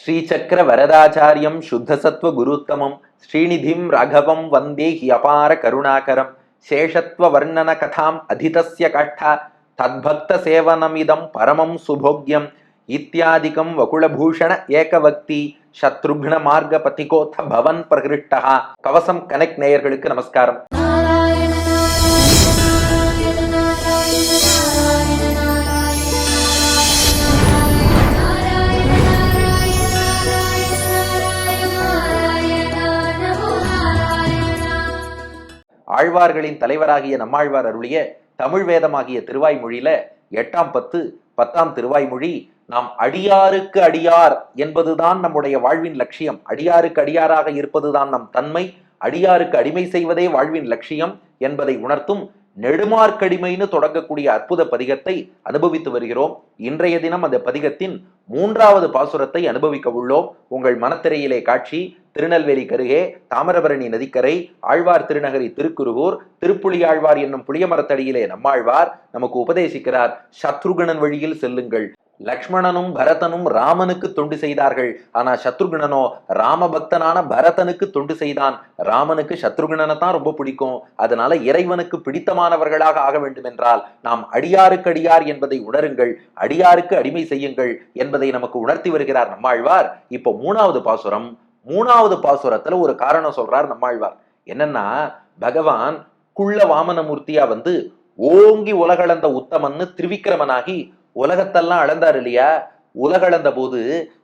ஸ்ரீசக்கர வரதாச்சாரியம் சுத்தசத்வ குருத்தமம் ஸ்ரீநிதிம் ராகவம் வந்தே he அபார கருணாகரம் சேஷத்வ வர்ணன கதாம் அதிதஸ்ய கட்டா தத்பக்த சேவனமிதம் பரமம் சுபோக்யம் இத்தியாதிகம் வகுளபூஷண ஏகவக்தி சத்ருக்ன மார்க்க பதிகோத்த பவன் பிரகிருஷ்டா. கவசம் கனெக்ட் நேயர்களுக்கு நமஸ்காரம். ஆழ்வார்களின் தலைவராகிய நம்மாழ்வார் அருளிய தமிழ் வேதமாகிய திருவாய்மொழியில எட்டாம் பத்து பத்தாம் திருவாய்மொழி நாம் அடியாருக்கு அடியார் என்பதுதான் நம்முடைய வாழ்வின் லட்சியம். அடியாருக்கு அடியாராக இருப்பதுதான் நம் தன்மை. அடியாருக்கு அடிமை செய்வதே வாழ்வின் லட்சியம் என்பதை உணர்த்தும் நெடுமார்க்கடிமைன்னு தொடங்கக்கூடிய அற்புத பதிகத்தை அனுபவித்து வருகிறோம். இன்றைய தினம் அந்த பதிகத்தின் மூன்றாவது பாசுரத்தை அனுபவிக்க உள்ளோம். உங்கள் மனத்திரையிலே காட்சி திருநெல்வேலி கருகே தாமிரபரணி நதிக்கரை ஆழ்வார் திருநகரி திருக்குருகூர் திருப்புலியாழ்வார் என்னும் புளியமரத்தடியிலே நம்மாழ்வார் நமக்கு உபதேசிக்கிறார். சத்ருகணன் வழியில் செல்லுங்கள். லக்ஷ்மணனும் பரதனும் ராமனுக்கு தொண்டு செய்தார்கள். ஆனா சத்ருகணனோ ராமபக்தனான பரதனுக்கு தொண்டு செய்தான். ராமனுக்கு சத்ருகணனை தான் ரொம்ப பிடிக்கும். அதனால இறைவனுக்கு பிடித்தமானவர்களாக ஆக வேண்டும் என்றால் நாம் அடியாருக்கு அடியார் என்பதை உணருங்கள். அடியாருக்கு அடிமை செய்யுங்கள் என்பதை நமக்கு உணர்த்தி வருகிறார் நம்மாழ்வார். இப்போ மூணாவது பாசுரம். மூணாவது பாசுரத்துல ஒரு காரணம் சொல்றார் நம்மாழ்வார். என்னன்னா பகவான் குள்ள வாமனமூர்த்தியா வந்து ஓங்கி உலகளந்த உத்தமன்னு திருவிக்கிரமனாகி உலகத்தெல்லாம் அளந்தார் இல்லையா? உலகளந்த போது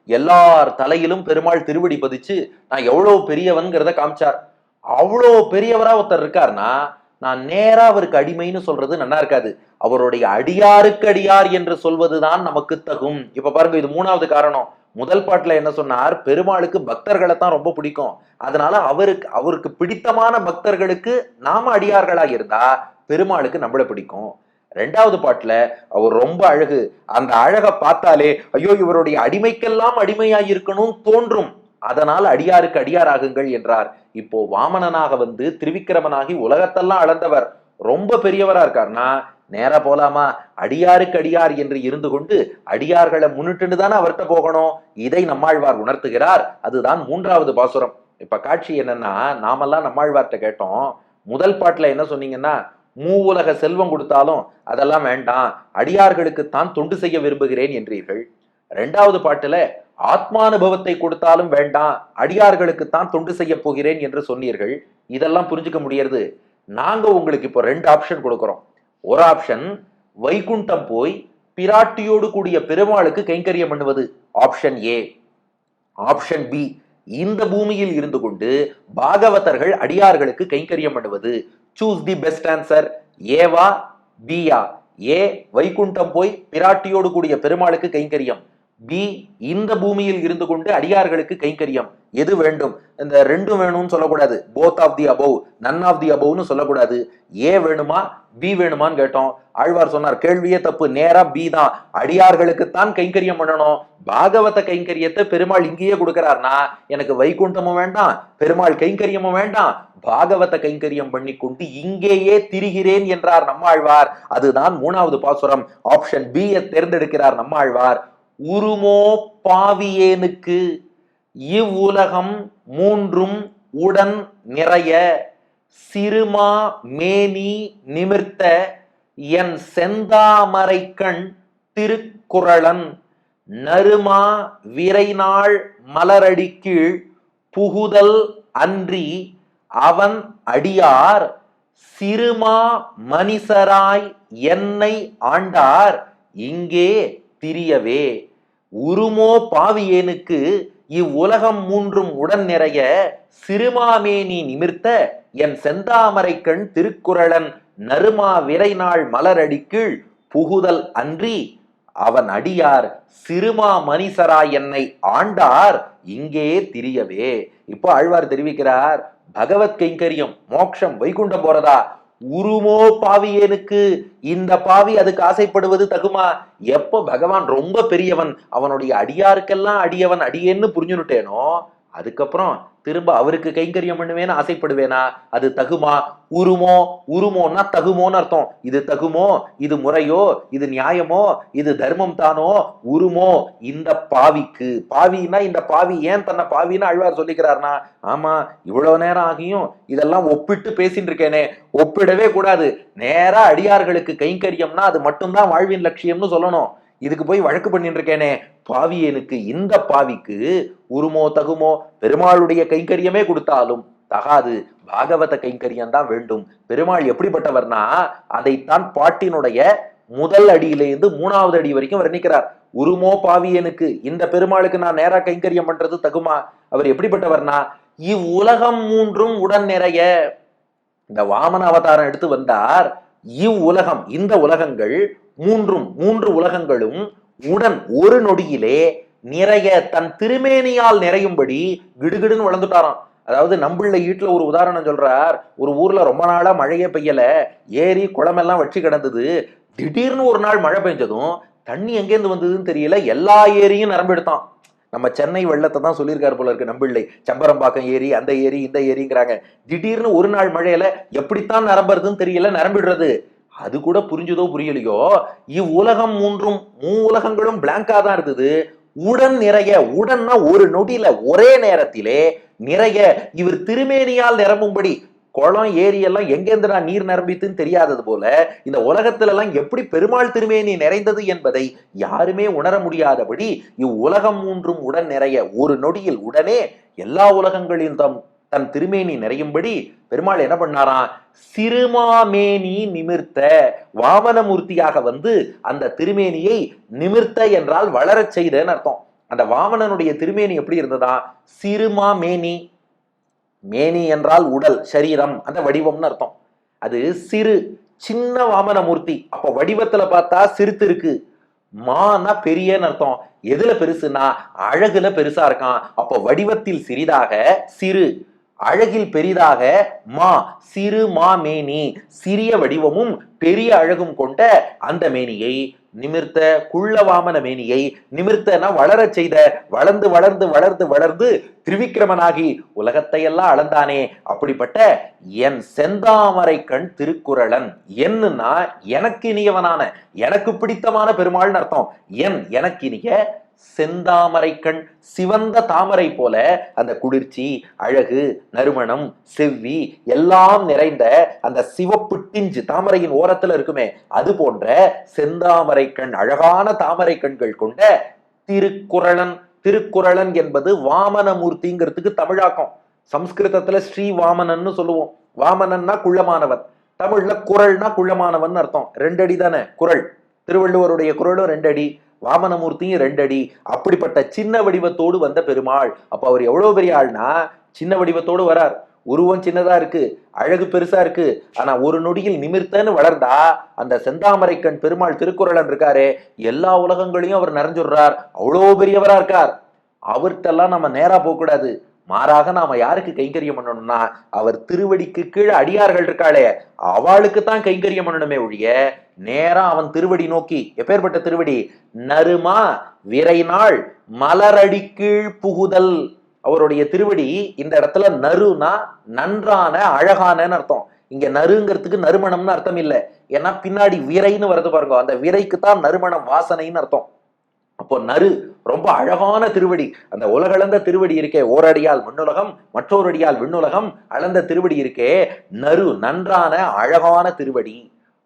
எல்லார் தலையிலும் பெருமாள் திருவடி பதிச்சு நான் எவ்வளவு பெரியவன்கிறத காமிச்சார். அவ்வளோ பெரியவரா ஒருத்தர் இருக்காருன்னா நான் நேரா அவருக்கு அடிமைன்னு சொல்றது நல்லா இருக்காது. அவருடைய அடியாருக்கு அடியார் என்று சொல்வதுதான் நமக்கு தகும். இப்ப பாருங்க இது மூணாவது காரணம். முதல் பாட்டில் என்ன சொன்னார்? பெருமாளுக்கு பக்தர்களை தான் ரொம்ப பிடிக்கும். அதனால அவருக்கு அவருக்கு பிடித்தமான பக்தர்களுக்கு நாம அடியார்களாக இருந்தா பெருமாளுக்கு நம்மள பிடிக்கும். ரெண்டாவது பாட்டுல அவர் ரொம்ப அழகு. அந்த அழகை பார்த்தாலே ஐயோ இவருடைய அடிமைக்கெல்லாம் அடிமையாய் இருக்கணும் தோன்றும். அதனால் அடியாருக்கு அடியாராகுங்கள் என்றார். இப்போ வாமனனாக வந்து திருவிக்கிரமனாகி உலகத்தெல்லாம் அளந்தவர். ரொம்ப பெரியவரா இருக்காருன்னா நேராக போலாமா? அடியாருக்கு அடியார் என்று இருந்து கொண்டு அடியார்களை முன்னிட்டுன்னு தானே அவர்கிட்ட போகணும். இதை நம்மாழ்வார் உணர்த்துகிறார். அதுதான் மூன்றாவது பாசுரம். இப்ப காட்சி என்னன்னா நாமெல்லாம் நம்மாழ்வார்கிட்ட கேட்டோம். முதல் பாட்டுல என்ன சொன்னீங்கன்னா மூவுலக செல்வம் கொடுத்தாலும் அதெல்லாம் வேண்டாம். அடியார்களுக்கு தான் தொண்டு செய்ய விரும்புகிறேன் என்றீர்கள். ரெண்டாவது பாட்டுல ஆத்மானுபவத்தை கொடுத்தாலும் வேண்டாம். அடியார்களுக்கு தான் தொண்டு செய்ய போகிறேன் என்று சொன்னீர்கள். இதெல்லாம் புரிஞ்சுக்க முடியறது. நாங்க உங்களுக்கு இப்போ ரெண்டு ஆப்ஷன் கொடுக்குறோம். ஒரு ஆப்ஷன் வைகுண்டம் போய் பிராட்டியோடு கூடிய பெருமாளுக்கு கைங்கரியம் பண்ணுவது. ஆப்ஷன் ஏ ஆப்ஷன் பி இந்த பூமியில் இருந்து கொண்டு பாகவதர்கள் அடியார்களுக்கு கைங்கரியம் பண்ணுவது. சூஸ் தி பெஸ்ட் ஆன்சர் ஏவா பியா ஏ வைகுண்டம் போய் பிராட்டியோடு கூடிய பெருமாளுக்கு கைங்கரியம். பி இந்த பூமியில் இருந்து கொண்டு அடியார்களுக்கு கைங்கரியம். எது வேண்டும்? இந்த ரெண்டும் வேணும்னு சொல்லக்கூடாது. Both of the above none of the அபவ்னு சொல்லக்கூடாது. ஏ வேணுமா? பி வேணுமான்னு கேட்டோம். ஆழ்வார் சொன்னார் கேள்வியே தப்பு. நேரா பி தான். அடியார்களுக்குத்தான் கைங்கரியம் பண்ணணும். பாகவத கைங்கரியத்தை பெருமாள் இங்கேயே கொடுக்கிறார்னா எனக்கு வைகுண்டமும் வேண்டாம் பெருமாள் கைங்கரியமும் வேண்டாம். பாகவத கைங்கரியம் பண்ணி கொண்டு இங்கேயே திரிகிறேன் என்றார் நம்மாழ்வார். அதுதான் மூணாவது பாசுரம். ஆப்ஷன் பி தேர்ந்தெடுக்கிறார் நம்மாழ்வார். உருமோ பாவியேனுக்கு? இவ்வுலகம் மூன்றும் உடன் நிறைய சிறுமா மேனி நிமிர்த்த என் செந்தாமரைக்கண் திருக்குறளன். நறுமா விரைநாள் மலரடி கீழ் புகுதல் அன்றி அவன் அடியார். சிறுமா மனிசராய் என்னை ஆண்டார். இங்கே திரியவே உருமோ பாவியேனுக்கு இவ்வுலகம் மூன்றும் உடன் நிறைய சிறுமாமேனி நிமிர்த்த என் செந்தாமரை கண் திருக்குறளன் நறுமா விரைநாள் மலரடி கீழ் புகுதல் அன்றி அவன் அடியார் சிறுமா மனிசரா என்னை ஆண்டார் இங்கே திரியவே. இப்போ ஆழ்வார் தெரிவிக்கிறார் பகவத் கைங்கரியம் மோட்சம் வைகுண்டம் போறதா? உருமோ பாவியேனுக்கு இந்த பாவி அதுக்கு ஆசைப்படுவது தகுமா? எப்போ பகவான் ரொம்ப பெரியவன் அவனுடைய அடியாருக்கெல்லாம் அடியவன் அடியேன்னு புரிஞ்சுனுட்டேனோ அதுக்கப்புறம் திரும்ப அவருக்கு கைங்கரியம் பண்ணுவேன்னு ஆசைப்படுவேனா? அது தகுமா? உருமோ? உருமோன்னா தகுமோன்னு அர்த்தம். இது தகுமோ? இது முறையோ? இது நியாயமோ? இது தர்மம் தானோ? உருமோ? இந்த பாவிக்கு. பாவின்னா இந்த பாவி ஏன் தன்னை பாவின்னு அழ்வார் சொல்லிக்கிறார்னா ஆமா இவ்வளவு நேரம் ஆகியும் இதெல்லாம் ஒப்பிட்டு பேசிட்டு இருக்கேனே. ஒப்பிடவே கூடாது. நேரா அடியார்களுக்கு கைங்கரியம்னா அது மட்டும்தான் வாழ்வின் லட்சியம்னு சொல்லணும். இதுக்கு போய் வழக்கு பண்ணிட்டு இருக்கேனே. பாவியனுக்கு இந்த பாவிக்கு உருமோ தகுமோ பெருமாளுடைய கைங்கரியமே கொடுத்தாலும் தகாது. பாகவத கைங்கரியம் தான் வேண்டும். பெருமாள் எப்படிப்பட்டவர்னா அதைத்தான் பாட்டினுடைய முதல் அடியிலேருந்து மூணாவது அடி வரைக்கும் வர்ணிக்கிறார். உருமோ பாவியனுக்கு இந்த பெருமாளுக்கு நான் நேரா கைங்கரியம் பண்றது தகுமா? அவர் எப்படிப்பட்டவர்னா இவ்வுலகம் மூன்றும் உடன் நிறைய. இந்த வாமன அவதாரம் எடுத்து வந்தார். இவ்வுலகம் இந்த உலகங்கள் மூன்றும் மூன்று உலகங்களும் உடன் ஒரு நொடியிலே நிறைய தன் திருமேனியால் நிறையும்படி கிடுகிடுன்னு வளர்ந்துட்டாராம். அதாவது நம்பிள்ள வீட்டில் ஒரு உதாரணம் சொல்றார் ஒரு ஊர்ல ரொம்ப நாளா மழையே பெய்யல ஏரி குளமெல்லாம் வற்றி கிடந்தது. திடீர்னு ஒரு நாள் மழை பெஞ்சதும் தண்ணி எங்கேருந்து வந்ததுன்னு தெரியல எல்லா ஏரியும் நிரம்பெடுத்தான் நம்ம சென்னை வெள்ளத்தை தான் சொல்லியிருக்காரு போல இருக்கு நம்பிள்ளை சம்பரம்பாக்கம் ஏரி அந்த ஏரி இந்த ஏரிங்கிறாங்க. திடீர்னு ஒரு நாள் மழையில எப்படித்தான் நிரம்புறதுன்னு தெரியல நிரம்பிடுறது. அது கூட புரிஞ்சுதோ புரியலையோ? இவ்வுலகம் மூன்றும் மூ உலகங்களும் பிளாங்கா தான் இருந்தது. உடன் நிறைய உடன்னா ஒரு நொடியில ஒரே நேரத்திலே நிறைய இவர் திருமேனியால் நிரம்பும்படி குளம் ஏரி எல்லாம் எங்கேருந்து நான் நீர் நிரம்பித்துன்னு தெரியாதது போல இந்த உலகத்துல எல்லாம் எப்படி பெருமாள் திருமேனி நிறைந்தது என்பதை யாருமே உணர முடியாதபடி இவ்வுலகம் மூன்றும் உடன் நிறைய ஒரு நொடியில் உடனே எல்லா உலகங்களின் தம் தன் திருமேனி நிறையும்படி பெருமாள் என்ன பண்ணாராம்? சிறுமாமேனி நிமிர்த்த வாமனமூர்த்தியாக வந்து அந்த திருமேனியை நிமிர்த்த என்றால் வளரச் செய்தன்னு அர்த்தம். அந்த வாமனனுடைய திருமேனி எப்படி இருந்ததா? சிறுமாமேனி. மேனி என்றால் உடல் சரீரம் அந்த வடிவம்னு அர்த்தம். அது சிறு சின்ன வாமனமூர்த்தி. அப்ப வடிவத்துல பார்த்தா சிறுத்து இருக்கு. மானா பெரியன்னு அர்த்தம். எதுல பெருசுன்னா அழகுல பெருசா இருக்கான். அப்போ வடிவத்தில் சிறிதாக சிறு அழகில் பெரிதாக மா சிறு மா மேனி சிறிய வடிவமும் பெரிய அழகும் கொண்ட அந்த மேனியை நிமிர்த்த குள்ளவாமன மேனியை நிமிர்த்தன வளரச் செய்த வளர்ந்து வளர்ந்து வளர்ந்து வளர்ந்து திரிவிக்ரமனாகி உலகத்தையெல்லாம் அளந்தானே. அப்படிப்பட்ட என் செந்தாமரை கண் திருக்குறளன் என்னன்னா எனக்கு இனியவனான எனக்கு பிடித்தமான பெருமாள்னு அர்த்தம். என் எனக்கு இனிய செந்தாமரை கண் சிவந்த தாமரை போல அந்த குளிர்ச்சி அழகு நறுமணம் செவ்வி எல்லாம் நிறைந்த அந்த சிவப்பு டிஞ்சு தாமரையின் ஓரத்துல இருக்குமே அது போன்ற செந்தாமரை கண் அழகான தாமரை கண்கள் கொண்ட திருக்குறளன். திருக்குறளன் என்பது வாமனமூர்த்திங்கிறதுக்கு தமிழாக்கம். சம்ஸ்கிருதத்துல ஸ்ரீ வாமனன்னு சொல்லுவோம். வாமனன்னா குள்ளமானவன். தமிழ்ல குரல்னா குள்ளமானவன் அர்த்தம். ரெண்டடி தானே குரல் திருவள்ளுவருடைய குரலும் ரெண்டடி. வாமனமூர்த்தியும் ரெண்டடி அப்படிப்பட்ட சின்ன வடிவத்தோடு வந்த பெருமாள். அப்போ அவர் எவ்வளோ பெரிய ஆள்னா சின்ன வடிவத்தோடு வரார். உருவம் சின்னதா இருக்கு அழகு பெருசா இருக்கு. ஆனா ஒரு நொடியில் நிமிர்த்தன்னு வளர்ந்தா அந்த செந்தாமரைக்கண் பெருமாள் திருக்குறளன் இருக்காரே எல்லா உலகங்களையும் அவர் நிறைஞ்சுடுறார். அவ்வளோ பெரியவரா இருக்கார். அவர்கிட்டலாம் நம்ம நேரா போகக்கூடாது. மாறாக நாம யாருக்கு கைங்கரியம் பண்ணணும்னா அவர் திருவடிக்கு கீழே அடியார்கள் இருக்காளே அவளுக்கு தான் கைங்கரியம் பண்ணணுமே ஒழிய நேரா அவன் திருவடி நோக்கி எப்பேற்பட்ட திருவடி? நறுமா விரைநாள் மலரடி கீழ் புகுதல். அவருடைய திருவடி இந்த இடத்துல நறுனா நன்றான அழகானன்னு அர்த்தம். இங்க நறுங்கிறதுக்கு நறுமணம்னு அர்த்தம் இல்லை. ஏன்னா பின்னாடி விரைன்னு வருது பாருங்க அந்த விரைக்கு தான் நறுமணம் வாசனைன்னு அர்த்தம். அப்போ நறு ரொம்ப அழகான திருவடி. அந்த உலகளந்த திருவடி இருக்கே ஓரடியால் மண்ணுலகம் மற்றொரு அடியால் விண்ணுலகம் அளந்த திருவடி இருக்கே நறு நன்றான அழகான திருவடி.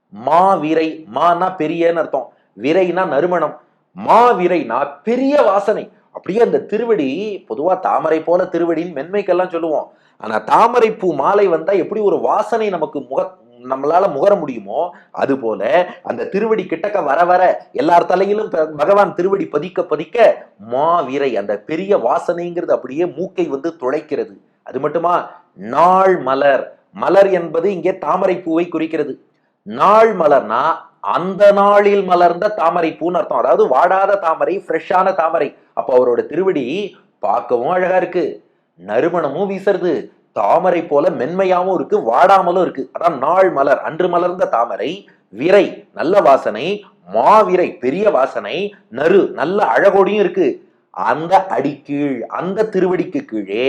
மா விரை மானா பெரியன்னு அர்த்தம். விரைனா நறுமணம். மா விரைனா பெரிய வாசனை. அப்படியே அந்த திருவடி பொதுவா தாமரை போல திருவடின்னு மென்மைக்கெல்லாம் சொல்லுவோம். ஆனா தாமரை பூ மாலை வந்தா எப்படி ஒரு வாசனை நமக்கு முக நம்மளால முகர முடியுமோ? அது போல அந்த திருவடி கிட்டக்க வர வர எல்லார் தலையிலும் பகவான் திருவடி பதிக்க பதிக்க மாவிரை அந்த பெரிய வாசனைங்கிறது அப்படியே மூக்கை வந்து துளைக்கிறது. அது மட்டுமா? நாள் மலர். மலர் என்பது இங்கே தாமரை பூவை குறிக்கிறது. நாள் மலர்னா அந்த நாளில் மலர்ந்த தாமரை பூன்னு அர்த்தம். அதாவது வாடாத தாமரை ஃப்ரெஷ்ஷான தாமரை. அப்போ அவரோட திருவடி பார்க்கவும் அழகா இருக்கு. நறுமணமும் வீசுறது தாமரை போல மென்மையாவும் இருக்கு வாடாமலும் இருக்கு. அதான் நாள் மலர் அன்று மலர்ந்த தாமரை விரை நல்ல வாசனை மாவிரை பெரிய வாசனை நறு நல்ல அழகோடையும் இருக்கு. அந்த அடிக்கீழ் அந்த திருவடிக்கு கீழே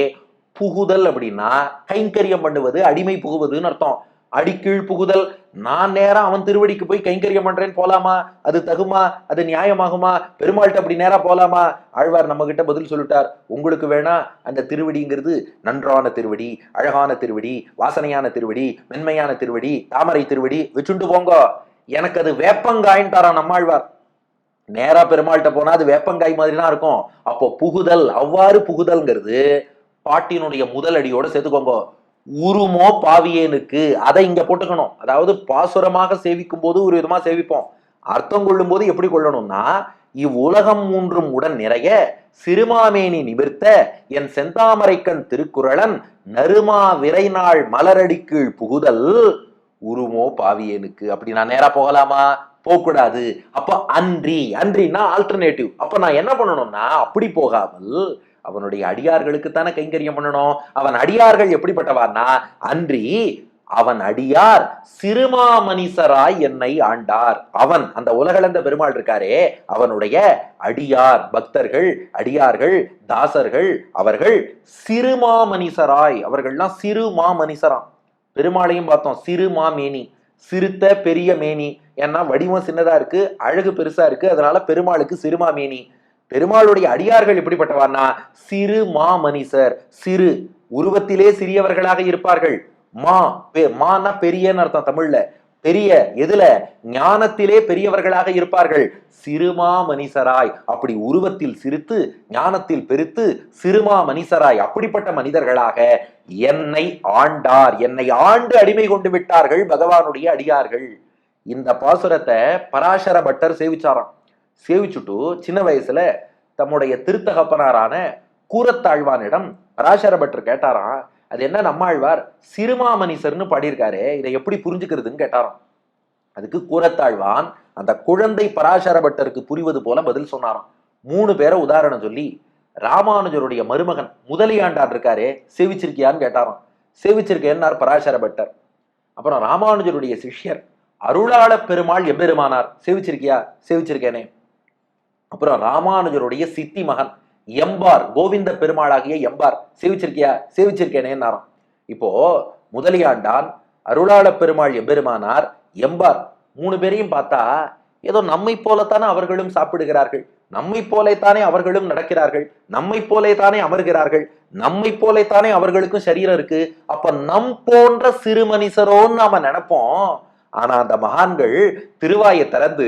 புகுதல் அப்படின்னா கைங்கரியம் பண்ணுவது அடிமை புகுவதுன்னு அர்த்தம். அடிக்கீழ் புகுதல் நான் நேரம் அவன் திருவடிக்கு போய் கைங்கரியம் பண்றேன் போலாமா? அது தகுமா? அது நியாயமாகுமா? பெருமாள்கிட்ட அப்படி நேரா போலாமா? ஆழ்வார் நம்ம கிட்ட பதில் சொல்லிட்டார். உங்களுக்கு வேணா அந்த திருவடிங்கிறது நன்றான திருவடி அழகான திருவடி வாசனையான திருவடி மென்மையான திருவடி தாமரை திருவடி வச்சுண்டு போங்க. எனக்கு அது வேப்பங்காயின்ட்டாரா நம்மாழ்வார் நேரா பெருமாள்கிட்ட போனா அது வேப்பங்காய் மாதிரி தான் இருக்கும். அப்போ புகுதல் அவ்வாறு புகுதல்ங்கிறது பாட்டினுடைய முதல் அடியோட சேர்த்துக்கோங்க. உருமோ பாவியேனுக்கு. அதை இங்க போட்டுக்கணும். அதாவது பாசுரமாக சேவிக்கும் போது ஒரு விதமா சேவிப்போம். அர்த்தம் கொள்ளும் போது எப்படி கொள்ளணும்னா இவ்வுலகம் மூன்றும் உடன் நிறைய சிறுமாமேனி நிமிர்த்த என் செந்தாமரைக்கண் திருக்குறளன் நறுமா விரைநாள் கீழ் புகுதல் உருமோ பாவியேனுக்கு. அப்படி நான் நேரா போகலாமா? போகக்கூடாது. அப்ப அன்றி அன்றினா ஆல்டர்னேட்டிவ் அப்ப நான் என்ன பண்ணணும்னா அப்படி போகாமல் அவனுடைய அடியார்களுக்கு தானே கைங்கரியம் பண்ணணும்? அவன் அடியார்கள் எப்படிப்பட்டவான்னா அன்றி அவன் அடியார் சிறுமாமனிசராய் என்னை ஆண்டார். அவன் அந்த உலகளந்த பெருமாள் இருக்காரே அவனுடைய அடியார் பக்தர்கள் அடியார்கள் தாசர்கள் அவர்கள் சிறுமாமனிசராய். அவர்கள்லாம் சிறுமாமணிசராம் பெருமாளையும் பார்த்தோம் சிறு மாமேனி சிறுத்த பெரிய மேனி. ஏன்னா வடிவம் சின்னதா இருக்கு அழகு பெருசா இருக்கு அதனால பெருமாளுக்கு சிறுமாமேனி. பெருமாளுடைய அடியார்கள் எப்படிப்பட்டவார்னா? சிறு மா மாமனிசர் சிறு. உருவத்திலே சிறியவர்களாக இருப்பார்கள். மா பெ- மானா பெரியன்னு அர்த்தம் தமிழ்ல. பெரிய எதுல? ஞானத்திலே பெரியவர்களாக இருப்பார்கள். சிறுமா மனிதராய் அப்படி உருவத்தில் சிரித்து ஞானத்தில் பெருத்து சிறுமா மனிதராய் அப்படிப்பட்ட மனிதர்களாக என்னை ஆண்டார். என்னை ஆண்டு அடிமை கொண்டு விட்டார்கள் பகவானுடைய அடியார்கள். இந்த பாசுரத்தை பராசர பட்டர் சேவிச்சாராம். சேவிச்சுட்டு சின்ன வயசுல தம்முடைய திருத்தகப்பனாரான கூரத்தாழ்வானிடம் பராசர பட்டர் கேட்டாராம் அது என்ன நம்மாழ்வார்? சிறுமாமணிசர்னு பாடியிருக்காரு இதை எப்படி புரிஞ்சுக்கிறதுன்னு கேட்டாராம். அதுக்கு கூரத்தாழ்வான் அந்த குழந்தை பராசர பட்டருக்கு புரிவது போல பதில் சொன்னாராம். மூணு பேரை உதாரணம் சொல்லி ராமானுஜருடைய மருமகன் முதலியாண்டார் இருக்காரே சேவிச்சிருக்கியான்னு கேட்டாராம். சேவிச்சிருக்கேன்னார் பராசர பட்டர். அப்புறம் ராமானுஜருடைய சிஷ்யர் அருளாள பெருமாள் எம்பெருமானார் சேவிச்சிருக்கியா? சேவிச்சிருக்கேனே. அப்புறம் ராமானுஜருடைய சித்தி மகன் எம்பார் கோவிந்த பெருமாளாகிய எம்பார். சேவிச்சிருக்கியா? சேவிச்சிருக்கேனேன்னாராம். இப்போ முதலியாண்டான் அருளாள பெருமாள் எம்பெருமானார் எம்பார். மூணு பேரையும் பார்த்தா ஏதோ நம்மை போலத்தானே அவர்களும் சாப்பிடுகிறார்கள். நம்மை போலேத்தானே அவர்களும் நடக்கிறார்கள். நம்மை போலேத்தானே அமர்கிறார்கள். நம்மை போலேத்தானே அவர்களுக்கும் சரீரம் இருக்கு. அப்ப நம் போன்ற சிறு மனிதரோன்னு நாம நினைப்போம். ஆனா அந்த மகான்கள் திருவாயை திறந்து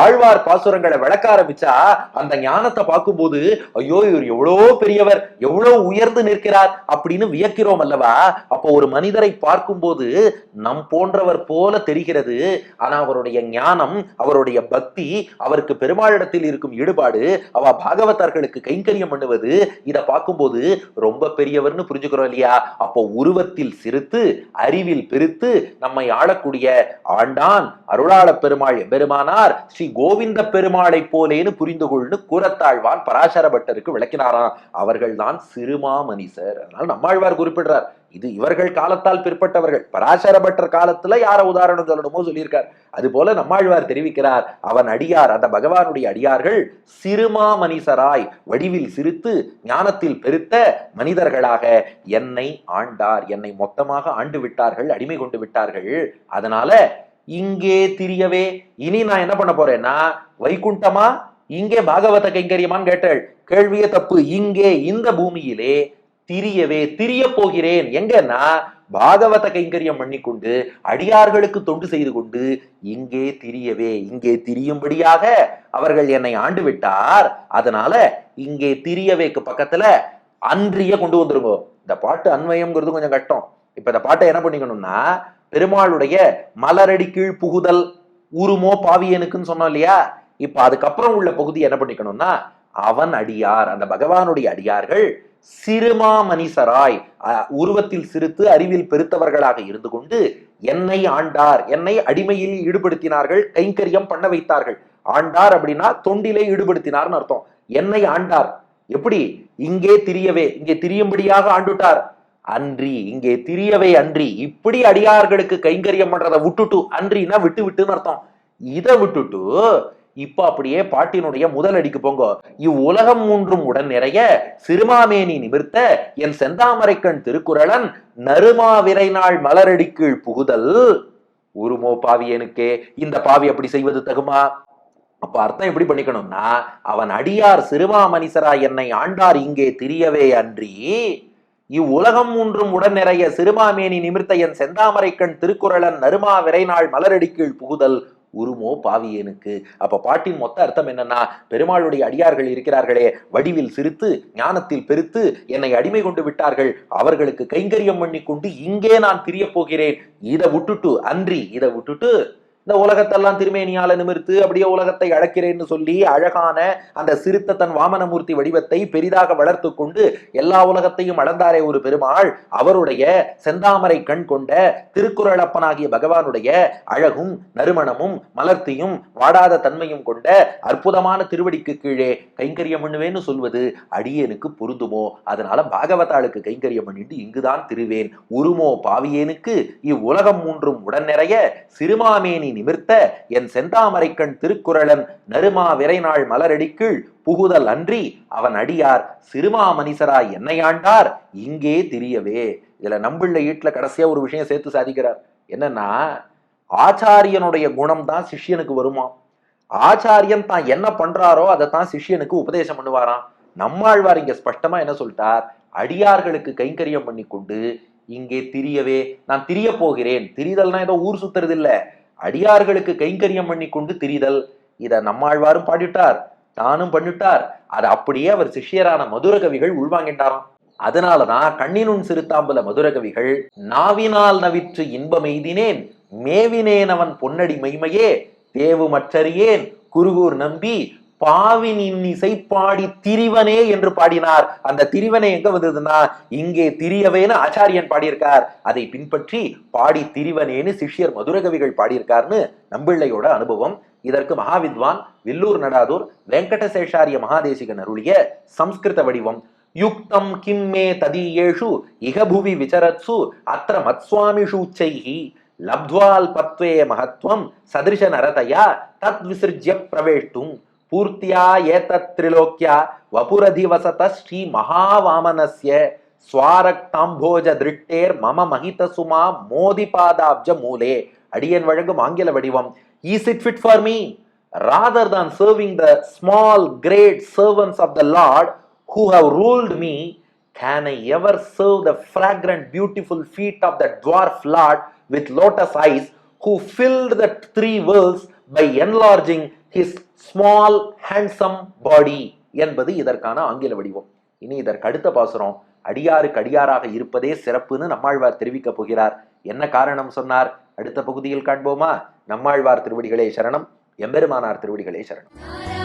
ஆழ்வார் பாசுரங்களை விளக்க ஆரம்பிச்சா அந்த ஞானத்தை பார்க்கும்போது ஐயோ இவர் எவ்வளோ பெரியவர் எவ்வளவு உயர்ந்து நிற்கிறார் அப்படின்னு வியக்கிறோம் அல்லவா? அப்போ ஒரு மனிதரை பார்க்கும்போது நம் போன்றவர் போல தெரிகிறது. ஆனா அவருடைய ஞானம் அவருடைய பக்தி அவருக்கு பெருமாளிடத்தில் இருக்கும் ஈடுபாடு அவ பாகவதர்களுக்கு கைங்கரியம் பண்ணுவது இதை பார்க்கும்போது ரொம்ப பெரியவர்னு புரிஞ்சுக்கிறோம் இல்லையா? அப்போ உருவத்தில் சிரித்து அறிவில் பெருத்து நம்மை ஆளக்கூடிய ஆண்டான் அருளாள பெருமாள் பெருமானார் ஸ்ரீ கோவிந்த பெருமாளை போலேன்னு புரிந்து கொள்னு கூறத்தாழ்வான் பராசர பட்டருக்கு விளக்கினாராம். அவர்கள்தான் சிறுமா மனிதர் அதனால நம்மாழ்வார் குறிப்பிடுறார் இது இவர்கள் காலத்தால் பிற்பட்டவர்கள். பராசர பட்டர் காலத்துல யார உதாரணம் சொல்லணுமோ சொல்லியிருக்கார். அது போல நம்மாழ்வார் தெரிவிக்கிறார் அவன் அடியார் அந்த பகவானுடைய அடியார்கள் சிறுமா மனிதராய் வடிவில் சிரித்து ஞானத்தில் பெருத்த மனிதர்களாக என்னை ஆண்டார் என்னை மொத்தமாக ஆண்டு விட்டார்கள் அடிமை கொண்டு விட்டார்கள். அதனால இங்கே திரியவே. இனி நான் என்ன பண்ண போறேன்னா வைகுண்டமா இங்கே பாகவத கைங்கரியமான்னு கேட்டாள். கேள்வியே தப்பு. இங்கே இந்த பூமியிலே திரியவே திரிய போகிறேன். எங்கன்னா பாகவத கைங்கரியம் பண்ணிக்கொண்டு அடியார்களுக்கு தொண்டு செய்து கொண்டு இங்கே திரியவே. இங்கே திரியும்படியாக அவர்கள் என்னை ஆண்டு விட்டார். அதனால இங்கே திரியவேக்கு பக்கத்துல அன்றிய கொண்டு வந்துருங்க. இந்த பாட்டு அன்வயம்ங்கிறது கொஞ்சம் கஷ்டம். இப்ப இந்த பாட்டை என்ன பண்ணிக்கணும்னா பெருமாளுடைய மலரடி கீழ் புகுதல் உருமோ பாவியனுக்குன்னு சொன்னோம் இல்லையா? இப்ப அதுக்கப்புறம் உள்ள பகுதி என்ன பண்ணிக்கணும்னா அவன் அடியார் அந்த பகவானுடைய அடியார்கள் சிறுமா மனிசராய் உருவத்தில் சிறுத்து அறிவில் பெருத்தவர்களாக இருந்து கொண்டு என்னை ஆண்டார் என்னை அடிமையில் ஈடுபடுத்தினார்கள் கைங்கரியம் பண்ண வைத்தார்கள். ஆண்டார் அப்படின்னா தொண்டிலே ஈடுபடுத்தினார்னு அர்த்தம். என்னை ஆண்டார். எப்படி? இங்கே திரியவே இங்கே திரியும்படியாக ஆண்டுட்டார். அன்றி இங்கே திரியவே அன்றி இப்படி அடியார்களுக்கு கைங்கரியம் பண்றதை விட்டுட்டு அன்றினா விட்டு விட்டுன்னு அர்த்தம். இதை விட்டுட்டு இப்ப அப்படியே பாட்டினுடைய முதல் அடிக்கு போங்க. இவ்வுலகம் மூன்றும் உடன் நிறைய சிறுமாமேனி நிமிர்த்த என் செந்தாமரைக்கண் திருக்குறளன் நறுமா விரைநாள் மலரடி கீழ் புகுதல். உருமோ பாவியனுக்கே இந்த பாவி அப்படி செய்வது தகுமா? அப்ப அர்த்தம் எப்படி பண்ணிக்கணும்னா அவன் அடியார் சிறுமா மனிசரா என்னை ஆண்டார் இங்கே திரியவே அன்றி இவ்வுலகம் மூன்றும் உடன் நிறைய சிறுமாமேனி நிமிர்த்தையன் செந்தாமரைக்கண் திருக்குறளன் நறுமா விரைநாள் மலரடி கீழ் புகுதல் உருமோ பாவியனுக்கு. அப்ப பாட்டின் மொத்த அர்த்தம் என்னன்னா பெருமாளுடைய அடியார்கள் இருக்கிறார்களே வடிவில் சிரித்து ஞானத்தில் பெருத்து என்னை அடிமை கொண்டு விட்டார்கள். அவர்களுக்கு கைங்கரியம் பண்ணி கொண்டு இங்கே நான் திரியப் போகிறேன். இதை விட்டுட்டு அன்றி இதை விட்டுட்டு இந்த உலகத்தெல்லாம் திருமேனியால நிமிர்த்து அப்படியே உலகத்தை அழக்கிறேன்னு சொல்லி அழகான அந்த சிறுத்த தன் வாமனமூர்த்தி வடிவத்தை பெரிதாக வளர்த்து கொண்டு எல்லா உலகத்தையும் அளந்தாரே ஒரு பெருமாள். அவருடைய செந்தாமரை கண் கொண்ட திருக்குறளப்பனாகிய பகவானுடைய அழகும் நறுமணமும் மலர்த்தியும் வாடாத தன்மையும் கொண்ட அற்புதமான திருவடிக்கு கீழே கைங்கரியம் பண்ணுவேன்னு சொல்வது அடியேனுக்கு பொருந்துமோ? அதனால பாகவதாளுக்கு கைங்கரியம் பண்ணிட்டு இங்குதான் திருவேன். உருமோ பாவியேனுக்கு? இவ்வுலகம் மூன்றும் உடன் நிறைய சிறுமாமேனி நிமிர்த்த என் செந்தாமரைக்கண் திருக்குறளன் நறுமா விரைநாள் மலரடிக்குள் புகுதல் அன்றி அவன் அடியார் சிறுமா மனிதராய் என்னையாண்டார் இங்கே திரியவே. இதுல நம்பிள்ள ஈட்டுல கடைசியா ஒரு விஷயம் சேர்த்து சாதிக்கிறார். என்னன்னா ஆச்சாரியனுடைய குணம் தான் சிஷ்யனுக்கு வருமா? ஆச்சாரியன் தான் என்ன பண்றாரோ அதை தான் சிஷ்யனுக்கு உபதேசம் பண்ணுவாராம். நம்மாழ்வார் இங்க ஸ்பஷ்டமா என்ன சொல்லிட்டார்? அடியார்களுக்கு கைங்கரியம் பண்ணி கொண்டு இங்கே திரியவே நான் திரிய போகிறேன். திரிதல்னா ஏதோ ஊர் சுத்துறது இல்ல அடியார்களுக்கு கைங்கரியம் பண்ணி கொண்டு திரிதல். இதை நம்மாழ்வாரும் பாடிட்டார் தானும் பண்ணிட்டார் அதை அப்படியே அவர் சிஷ்யரான மதுர கவிகள் உள்வாங்கிட்டாராம் அதனாலதான் கண்ணினுன் சிறுத்தாம்பல மதுர கவிகள் நாவினால் நவிற்று இன்பமெய்தினேன் மேவினேன் அவன் பொன்னடி மைமையே தேவு மற்றறியேன் குருகூர் நம்பி பாவினின் இசை பாடி திரிவனே என்று பாடினார். அந்த திரிவனே எங்க வந்ததுன்னா இங்கே திரியவேன்னு ஆச்சாரியன் பாடியிருக்கார். அதை பின்பற்றி பாடி திரிவனேன்னு சிஷ்யர் மதுரகவிகள் பாடியிருக்கார்னு நம்பிள்ளையோட அனுபவம். இதற்கு மகாவித்வான் வில்லூர் நடாதூர் வெங்கடசேஷாரிய மகாதேசிகன் அருளிய சம்ஸ்கிருத வடிவம். யுக்தம் கிம் மே ததீயேஷு இகபுவி விசரத்சு அத்திர மத்ஸ்வாமிஷு உச்சைஹி லப்த்வால் பத்வே மகத்வம் சதிருஷ நரதயா தத் விசிருஜ்ய பிரவேஷ்டும். பூர்த்தியா ஏதத்ரிலோக்கியா வபுரதிவசத ஸ்ரீ மகாவாமனஸ்ய ஸ்வாரக்தாம்போஜ திருட்டேர் மம மகித சுமா மோதி பாதாப்ஜ மூலே அடியன் வழங்கும் ஆங்கில வடிவம் is it fit for me rather than serving the small great servants of the lord who have ruled me can I ever serve the fragrant beautiful feet of the dwarf lord with lotus eyes who filled the three worlds by enlarging his small handsome body என்பது இதற்கான ஆங்கில வடிவம். இனி இதற்கு அடுத்த பாசுரம் அடியாருக்கு அடியாராக இருப்பதே சிறப்புன்னு நம்மாழ்வார் தெரிவிக்கப் போகிறார். என்ன காரணம் சொன்னார்? அடுத்த பகுதியில் காண்போமா? நம்மாழ்வார் திருவடிகளே சரணம் எம்பெருமானார் திருவடிகளே சரணம்.